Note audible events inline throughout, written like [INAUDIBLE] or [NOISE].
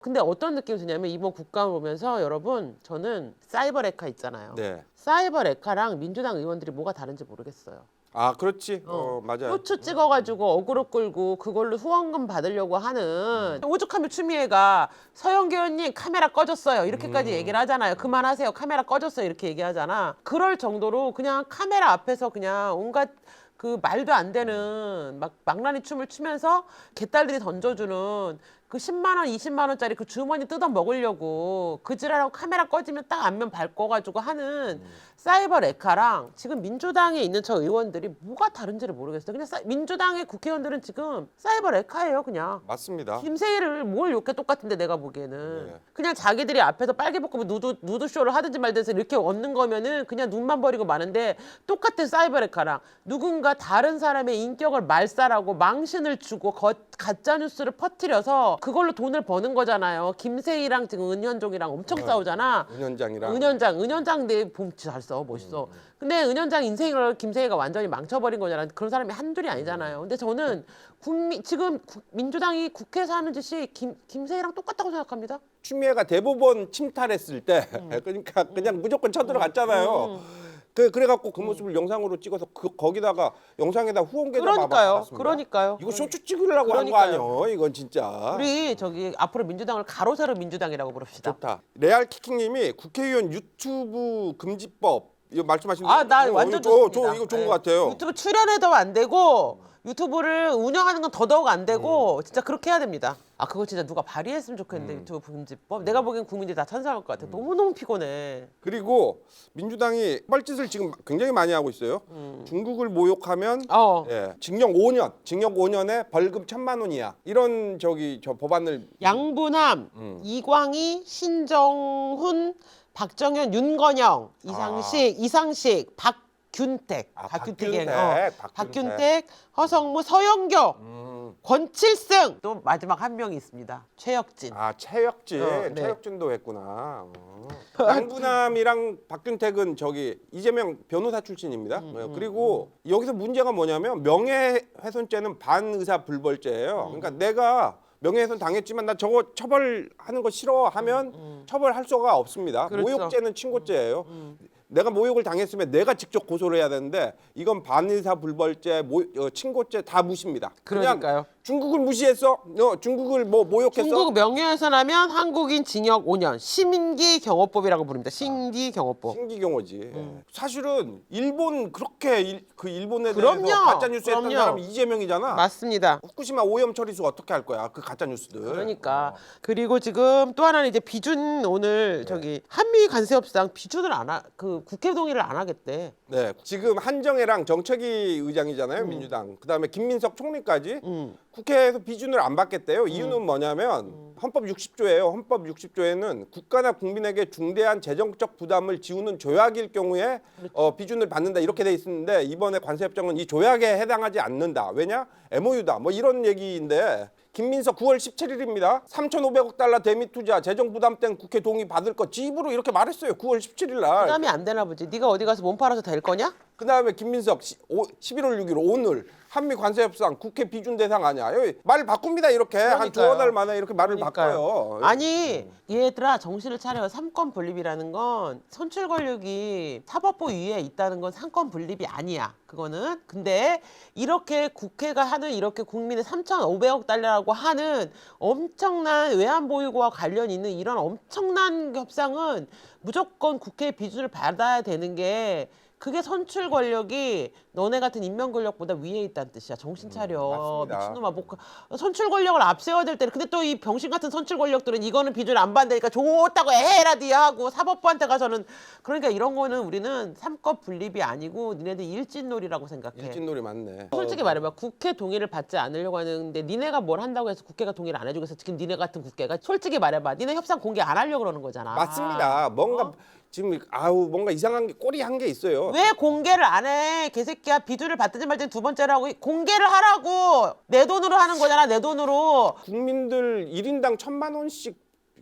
근데 어떤 느낌이 드냐면 이번 국감 보면서 여러분 저는 사이버 레카 있잖아요. 네. 사이버 레카랑 민주당 의원들이 뭐가 다른지 모르겠어요. 아 그렇지. 어, 맞아요. 후추 찍어가지고 어그로 끌고 그걸로 후원금 받으려고 하는 오죽하면 추미애가 서영교 의원님 카메라 꺼졌어요 이렇게까지 얘기를 하잖아요 그만하세요 카메라 꺼졌어요 이렇게 얘기하잖아 그럴 정도로 그냥 카메라 앞에서 그냥 온갖 그 말도 안 되는 막 망나니 춤을 추면서 개딸들이 던져주는 그 10만 원, 20만 원짜리 그 주머니 뜯어 먹으려고 그 지랄하고 카메라 꺼지면 딱 안면 밟고 가지고 하는 사이버 레카랑 지금 민주당에 있는 저 의원들이 뭐가 다른지를 모르겠어요. 그냥 사- 민주당의 국회의원들은 지금 사이버 레카예요, 그냥. 맞습니다. 김세희를 뭘 욕해 똑같은데 내가 보기에는 네. 그냥 자기들이 앞에서 빨개 벗고 누드 누드 쇼를 하든지 말든지 이렇게 얻는 거면은 그냥 눈만 버리고 마는데 똑같은 사이버 레카랑 누군가 다른 사람의 인격을 말살하고 망신을 주고 거, 가짜 뉴스를 퍼뜨려서 그걸로 돈을 버는 거잖아요. 김세희랑 지금 은현종이랑 엄청 싸우잖아. 은현장이랑 은현장, 은현장 내봄잘 써, 멋있어. 근데 은현장 인생을 김세희가 완전히 망쳐버린 거잖아. 그런 사람이 한둘이 아니잖아요. 근데 저는 국민 지금 국- 민주당이 국회에서 하는 짓이 김, 김세희랑 똑같다고 생각합니다. 추미애가 대법원 침탈했을 때 음. [LAUGHS] 그러니까 그냥 무조건 쳐들어갔잖아요. 그 그래갖고 그 모습을 영상으로 찍어서 그 거기다가 영상에다 후원계좌 그러니까요. 받았습니다. 그러니까요. 이거 쇼츠 찍으려고 한 거. 아니에요? 이건 진짜. 우리 저기 앞으로 민주당을 가로세로 민주당이라고 부릅시다. 좋다. 레알 키킹님이 국회의원 유튜브 금지법 이거 말씀하신 아, 나 거, 완전 저, 좋습니다. 저 이거 좋은 네. 것 같아요. 유튜브 출연해도 안 되고 유튜브를 운영하는 건 더더욱 안 되고 음. 진짜 그렇게 해야 됩니다. 아 그거 진짜 누가 발의했으면 좋겠는데 유튜브 금지법. 내가 보기엔 국민들이 다 찬성할 것 같아. 음. 너무 너무 피곤해. 그리고 민주당이 뻘짓을 지금 굉장히 많이 하고 있어요. 중국을 모욕하면 음. 어. 예, 징역 5년, 징역 5년에 벌금 천만 원 이하 이런 저기 저 법안을 양분함, 음. 이광희, 신정훈, 박정현, 윤건영, 이상식, 이상식, 박균택, 아, 박균택, 어, 박균택. 박균택, 허성무, 서영교, 음, 권칠승 또 마지막 한 명이 있습니다. 최혁진. 아 최혁진, 어, 네. 최혁진도 했구나. 어. 양분함이랑 박균택은 저기 이재명 변호사 출신입니다. 음, 어, 그리고 여기서 문제가 뭐냐면 명예훼손죄는 반의사 불벌죄예요. 음. 그러니까 내가 명예훼손 당했지만 나 저거 처벌하는 거 싫어하면 처벌할 수가 없습니다. 음, 그렇죠. 모욕죄는 친고죄예요. 내가 모욕을 당했으면 내가 직접 고소를 해야 되는데 이건 반의사 불벌죄, 모, 어, 친고죄 다 무시입니다. 그러니까요. 중국을 무시했어? 너 중국을 뭐 모욕했어? 중국 명예훼손하면 한국인 징역 5년. 심기 경호법이라고 부릅니다. 심기 경호법. 신기경호지. 사실은 일본 그렇게 일, 그 일본에 그럼요. 대해서 가짜 뉴스 했던 그럼요. 사람이 이재명이잖아. 맞습니다. 후쿠시마 오염 처리수 어떻게 할 거야? 그 가짜 뉴스들. 그러니까 그리고 지금 또 하나는 이제 비준 오늘 저기 한미 관세 협상 비준을 안하그 국회 동의를 안 하겠대. 네, 지금 한정혜랑 정책위 의장이잖아요, 민주당. 그다음에 김민석 총리까지 음. 국회에서 비준을 안 받겠대요. 이유는 뭐냐면 헌법 60조예요. 헌법 60조에는 국가나 국민에게 중대한 재정적 부담을 지우는 조약일 경우에 어, 비준을 받는다 이렇게 돼 있는데 이번에 관세협정은 이 조약에 해당하지 않는다. 왜냐? MOU다. 뭐 이런 얘기인데 김민석 9월 17일입니다. 3,500억 달러 대미 투자 재정 부담 땐 국회 동의 받을 거 집으로 이렇게 말했어요. 9월 17일 날. 부담이 안 되나 보지. 네가 어디 가서 몸 팔아서 될 거냐? 그 다음에 김민석 시- 오- 11월 6일 오늘 한미 관세 협상 국회 비준 대상 아니야. 여기 말 바꿉니다 이렇게 한 그러니까요. 두어 달 만에 이렇게 말을 바꿔요. 아니 얘들아 정신을 차려요. 삼권 분립이라는 건 선출 권력이 사법부 위에 있다는 건 삼권 분립이 아니야. 그거는 근데 이렇게 국회가 하는 이렇게 국민의 3,500억 달러라고 하는 엄청난 외환 보유고와 관련 있는 이런 엄청난 협상은 무조건 국회 비준을 받아야 되는 게 그게 선출 권력이 너네 같은 인명 권력보다 위에 있다는 뜻이야. 정신 차려. 음, 맞습니다. 미친놈아. 뭐, 그- 선출 권력을 앞세워야 될 때는 근데 또 이 병신 같은 선출 권력들은 이거는 비준 안 받으니까 좋다고 해라디야 하고 사법부한테 가서는 그러니까 이런 거는 우리는 삼권 분립이 아니고 니네들 일진놀이라고 생각해. 일진놀이 맞네. 솔직히 말해봐 국회 동의를 받지 않으려고 하는데 니네가 뭘 한다고 해서 국회가 동의를 안 해주고 해서 지금 니네 같은 국회가 솔직히 말해봐 니네 협상 공개 안 하려고 그러는 거잖아 맞습니다. 뭔가 어? 지금 아우 뭔가 이상한 게 꼬리 한 게 있어요. 왜 공개를 안 해? 개새끼야 비준을 받든지 말든지 두 번째라고 공개를 하라고 내 돈으로 하는 거잖아 내 돈으로 국민들 1인당 천만 원씩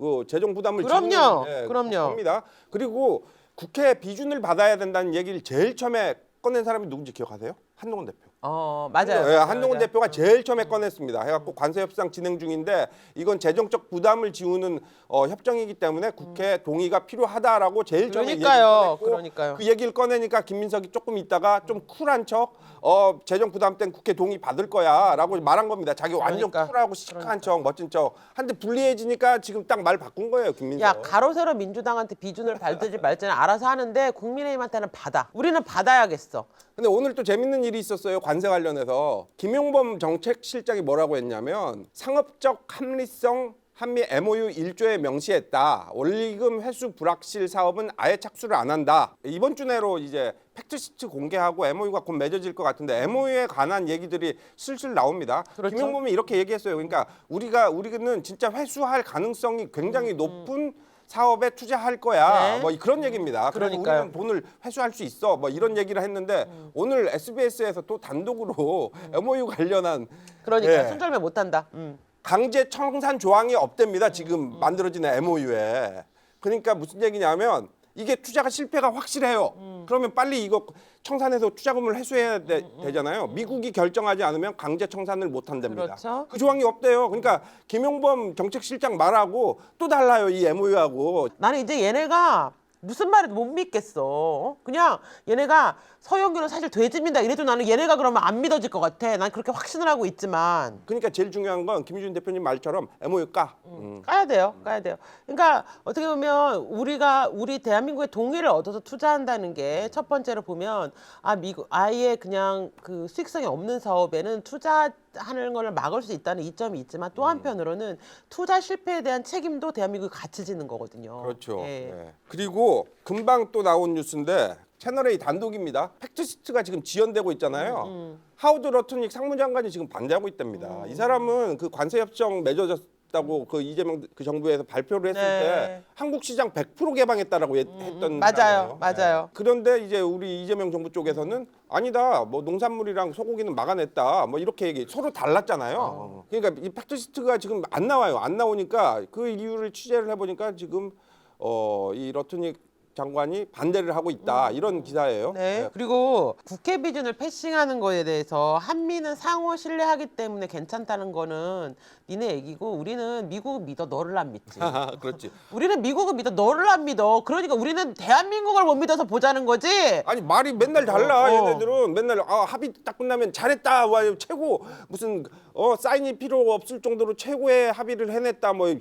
그 재정 부담을 그럼요. 지우는, 예, 그럼요. 겁니다. 그리고 국회 비준을 받아야 된다는 얘기를 제일 처음에 꺼낸 사람이 누군지 기억하세요? 한동훈 대표. 어 맞아요. 예, 맞아요, 한동훈 맞아요. 대표가 제일 처음에 꺼냈습니다. 해갖고 관세 협상 진행 중인데 이건 재정적 부담을 지우는 어, 협정이기 때문에 국회 동의가 필요하다라고 제일 처음에 얘기를 그러니까요. 꺼냈고 그러니까요. 그 얘기를 꺼내니까 김민석이 조금 있다가 좀 쿨한 척, 어 재정 부담 땐 국회 동의 받을 거야라고 말한 겁니다. 자기 완전 그러니까. 쿨하고 시크한 척, 멋진 척. 한데 불리해지니까 지금 딱 말 바꾼 거예요, 김민석. 야 가로 세로 민주당한테 비준을 밟든지 말지는 알아서 하는데 국민의힘한테는 받아. 우리는 받아야겠어. 근데 오늘 또 재밌는 일이 있었어요. 관세 관련해서 김용범 정책실장이 뭐라고 했냐면 상업적 합리성 한미 MOU 1조에 명시했다. 원리금 회수 불확실 사업은 아예 착수를 안 한다. 이번 주 내로 이제 팩트시트 공개하고 MOU가 곧 맺어질 것 같은데 MOU에 관한 얘기들이 슬슬 나옵니다. 그렇죠. 김용범이 이렇게 얘기했어요. 그러니까 우리가 우리는 진짜 회수할 가능성이 굉장히 높은 사업에 투자할 거야. 음, 네. 뭐 그런 얘기입니다. 그래서 그러니까요. 우리는 돈을 회수할 수 있어. 뭐 이런 얘기를 했는데 오늘 SBS에서 또 단독으로 [LAUGHS] MOU 관련한 그러니까 예. 손절매 못한다. 음. 강제 청산 조항이 없답니다. 지금 만들어지는 MOU에. 그러니까 무슨 얘기냐면 이게 투자가 실패가 확실해요. 그러면 빨리 이거 청산해서 투자금을 회수해야 되, 잖아요 미국이 결정하지 않으면 강제 청산을 못 한답니다. 그렇죠. 그 조항이 없대요. 그러니까 김용범 정책실장 말하고 또 달라요. 이 MOU하고. 나는 이제 얘네가 무슨 말해도 못 믿겠어. 어? 그냥 얘네가 서영규는 사실 돼지입니다. 이래도 나는 얘네가 그러면 안 믿어질 것 같아. 난 그렇게 확신을 하고 있지만 그러니까 제일 중요한 건 김유진 대표님 말처럼 MOU 까. 음. 까야 돼요. 까야 돼요. 그러니까 어떻게 보면 우리가 우리 대한민국의 동의를 얻어서 투자한다는 게 첫 번째로 보면 아 미국 아예 그냥 그 수익성이 없는 사업에는 투자 하는 걸 막을 수 있다는 이점이 있지만 또 한편으로는 투자 실패에 대한 책임도 대한민국이 같이 지는 거거든요. 그렇죠. 예. 예. 그리고 금방 또 나온 뉴스인데 채널 A 단독입니다. 팩트시트가 지금 지연되고 있잖아요. 음, 하우드 러트닉 상무장관이 지금 반대하고 있답니다. 이 사람은 그 관세 협정 맺어졌 다고 그 이재명 그 정부에서 발표를 했을 네. 때 한국 시장 100% 개방했다라고 했- 했던 맞아요. 사람이에요. 맞아요. 그런데 이제 우리 이재명 정부 쪽에서는 아니다. 뭐 농산물이랑 소고기는 막아냈다. 뭐 이렇게 얘기 서로 달랐잖아요. 그러니까 이 팩트시트가 지금 안 나와요. 안 나오니까 그 이유를 취재를 해보니까 지금 어, 이 러트닉 장관이 반대를 하고 있다. 이런 기사예요. 네. 그리고 국회 비준을 패싱하는 거에 대해서 한미는 상호 신뢰하기 때문에 괜찮다는 거는 니네 얘기고 우리는 미국 믿어 너를 안 믿지. [LAUGHS] 아, 그렇지. 우리는 미국을 믿어 너를 안 믿어. 그러니까 우리는 대한민국을 못 믿어서 보자는 거지. 아니 말이 맨날 달라 어, 어. 얘네들은 맨날 아 합의 딱 끝나면 잘했다 와 최고 무슨 어 사인이 필요 없을 정도로 최고의 합의를 해냈다 뭐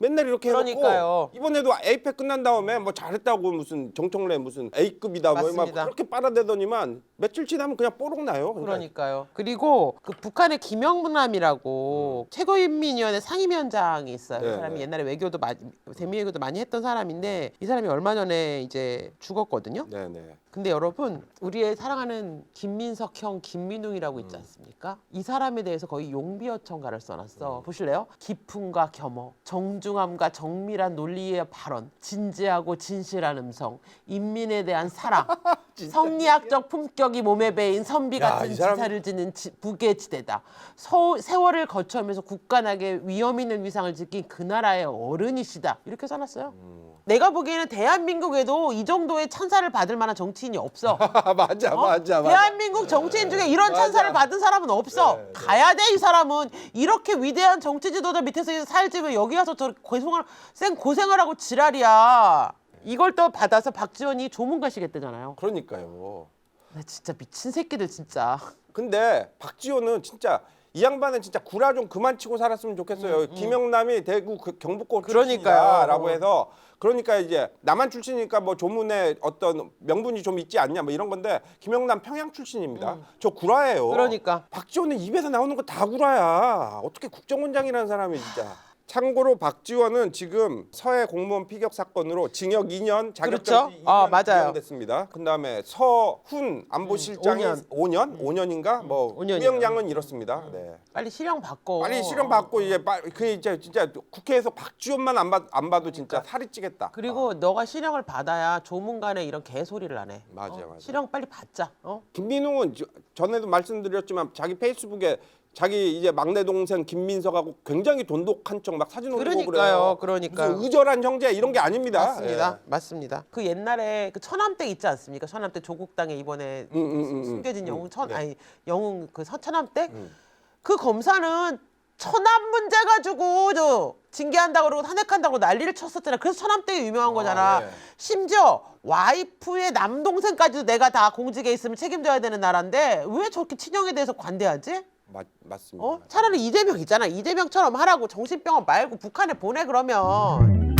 맨날 이렇게 해놓고 그러니까요. 이번에도 에이펙 끝난 다음에 뭐 잘했다고 무슨 정청래 무슨 A급이다 뭐막 맞습니다. 그렇게 빨아대더니만 며칠 지나면 그냥 뽀록 나요. 그러니까 그러니까요. 그리고 그 북한의 김영남이라고 최고인민위원회 상임위원장이 있어요. 네, 그 사람이 네. 옛날에 외교도 많이 대미 외교도 많이 했던 사람인데 이 사람이 얼마 전에 이제 죽었거든요. 네네. 근데 여러분 우리의 사랑하는 김민석 형 김민웅이라고 있지 않습니까? 이 사람에 대해서 거의 용비어천가를 써놨어. 보실래요? 기품과 겸허, 정중함과 정밀한 논리의 발언, 진지하고 진실한 음성, 인민에 대한 사랑, [LAUGHS] 성리학적 품격이 몸에 배인 선비 야, 같은 이 사람- 지사를 지닌 지, 부계지대다. 서, 세월을 거쳐오면서 국간하게 위험 있는 위상을 지킨 그 나라의 어른이시다. 이렇게 써놨어요. 내가 보기에는 대한민국에도 이 정도의 찬사를 받을 만한 정치인이 없어. [LAUGHS] 맞아 어? 맞아 맞아. 대한민국 정치인 중에 이런 맞아. 찬사를 받은 사람은 없어. 네, 네. 가야 돼 이 사람은 이렇게 위대한 정치 지도자 밑에서 살지 왜 여기 와서 저 고생을 쌩 고생을 하고 지랄이야. 이걸 또 받아서 박지원이 조문가시겠다잖아요. 그러니까요. 나 진짜 미친 새끼들 진짜. 근데 박지호는 진짜 이 양반은 진짜 구라 좀 그만 치고 살았으면 좋겠어요. 김영남이 대구 그 경북고 음, 그러니까요. 출신이다라고 해서 그러니까 이제 남한 출신이니까 뭐 조문에 어떤 명분이 좀 있지 않냐 뭐 이런 건데 김영남 평양 출신입니다. 저 구라예요. 음. 그러니까. 박지원은 입에서 나오는 거 다 구라야. 어떻게 국정원장이라는 사람이 진짜. 참고로 박지원은 지금 서해 공무원 피격 사건으로 징역 2년, 자격정지 그렇죠? 2년 아, 맞아요. 됐습니다. 그다음에 서훈 안보실장이 음, 5년, 5년, 인가뭐 오 년이요. 구형량은 이렇습니다. 네. 빨리 실형 받고. 빨리 실형 받고 이제 빠- 그 이제 진짜 국회에서 박지원만 안, 받, 안 봐도 진짜 살이 찌겠다. 그러니까. 그리고 너가 실형을 받아야 조문간에 이런 개소리를 안 해. 맞아, 어? 맞아. 실형 빨리 받자. 어? 김민웅은 저- 전에도 말씀드렸지만 자기 페이스북에 자기 이제 막내 동생 김민석하고 굉장히 돈독한 척 막 사진 올리고 그러니까요, 그래요. 그러니까요. 무슨 의절한 형제 이런 게 아닙니다. 맞습니다. 예. 맞습니다. 그 옛날에 그 천암대 있지 않습니까? 천암대 조국 당에 이번에 음, 음, 음, 음. 숨겨진 영웅 천 네. 아니 영웅 그 서 천암대 그 검사는 천암 문제 가지고 저 징계한다고 그러고 탄핵한다고 난리를 쳤었잖아. 그래서 천암대 유명한 거잖아. 예. 심지어 와이프의 남동생까지도 내가 다 공직에 있으면 책임져야 되는 나라인데 왜 저렇게 친형에 대해서 관대하지? 맞, 맞습니다. 어? 차라리 이재명 있잖아. 이재명처럼 하라고 정신병원 말고 북한에 보내 그러면